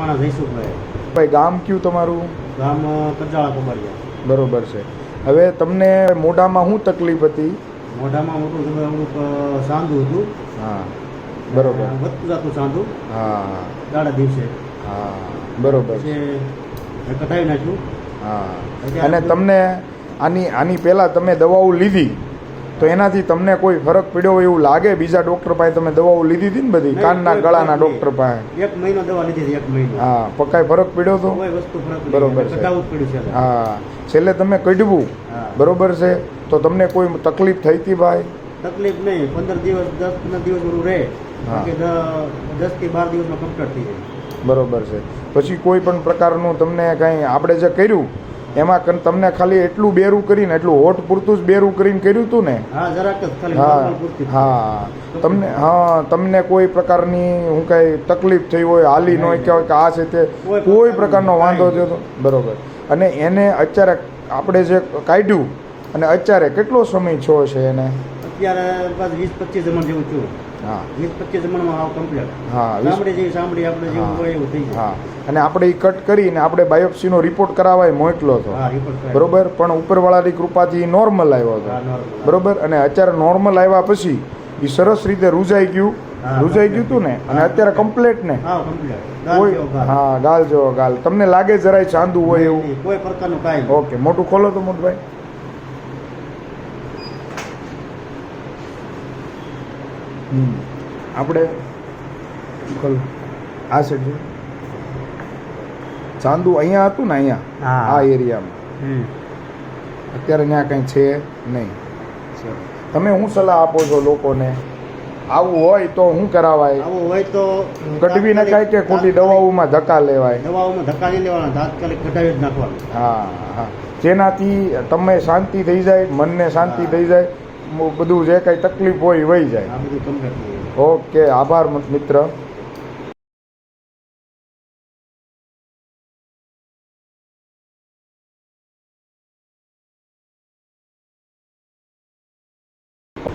મકવાણા જયસુખભાઈ ભાઈ. ગામ કયું તમારું? ગામ અ, કજાળા કુમારિયા. બરોબર છે. હવે તમને મોઢામાં શું તકલીફ હતી? મોઢામાં મોટું તમે અમુક સાંધું હતું. હા બરોબર. વધતું જતું સાંધું. હા દાડા દિવસે. હા બરોબર. છે કટાવી નાખ્યું. હા. અને તમને આની આની પહેલાં તમે દવાઓ લીધી? તો એનાથી તમને કોઈ ફરક પડ્યો હોય એવું લાગે? બીજા ડૉક્ટર પાસે તમે દવાઓ લીધી હતી ને બધી? કાનના ગળાના ડોક્ટર પાસે? એક મહિનો દવા લીધી એક મહિનો. હા પકાય ફરક પડ્યો તો. બરોબર છે. હા છેલ્લે તમે કઢવું. બરોબર છે? તો તમને કોઈ તકલીફ થઈ હતી ભાઈ? તકલીફ નહીં. પંદર દિવસ દસ પંદર દિવસ બધું રહે. દસથી બાર દિવસમાં કમ્પ્લીટ થઈ જાય. બરોબર છે. પછી કોઈ પણ પ્રકારનું તમને કાંઈ આપણે જે કર્યું એમાં તમને ખાલી એટલું બેરું કરીને એટલું હોઠ પૂરતું જ બેરું કરીને કર્યું હતું ને? હા હા તમને હા તમને કોઈ પ્રકારની હું કઈ તકલીફ થઈ હોય હાલી ન હોય કે હોય કે આ છે તે કોઈ પ્રકારનો વાંધો થયો બરોબર. અને એને અત્યારે આપણે જે કાઢ્યું અને અત્યારે કેટલો સમય છો છે એને? અત્યારે વીસ પચીસ જેવું છું હા. જમણમાં કમ્પ્લીટ હા વીસ- જેવી સાંભળી આપણે જેવું હોય એવું થઈ હા. અને આપણે એ કટ કરીને આપણે બાયોપ્સીનો રિપોર્ટ કરાવવા મોકલો હતો. બરોબર? પણ ઉપરવાળાની કૃપાથી નોર્મલ આવ્યો હતો બરોબર? અને અત્યારે નોર્મલ આવ્યા પછી એ સરસ રીતે રૂજાઈ ગયું. રૂજાઈ ગયું હતું ને? અને અત્યારે કમ્પ્લેટ ને? કોઈ. હા ગાલ જેવો ગાલ. તમને લાગે જરાય ચાંદુ હોય એવું? કોઈ પ્રકારનું કાંઈ ઓકે મોટું ખોલો તો મોટભાઈ હમ આપણે આ સાઈડ જો. ચાંદુ અહીંયા હતું ને અહીંયા? હા. આ એરિયામાં અત્યારે ત્યાં કંઈ છે નહીં. તમે શું સલાહ આપો છો લોકોને? આવું હોય તો શું કરાવાય? આવું હોય તો કઢવી નખાય કે ખોટી દવાઓમાં ધક્કા લેવાય? દવાઓમાં ધક્કા નહીં લેવાના તાત્કાલિક કઢાવી જ નાખવાનું. હા હા. જેનાથી તમે શાંતિ થઈ જાય મનને શાંતિ થઈ જાય બધું જે કાંઈ તકલીફ હોય વહી જાય. ઓકે આભાર મિત્ર.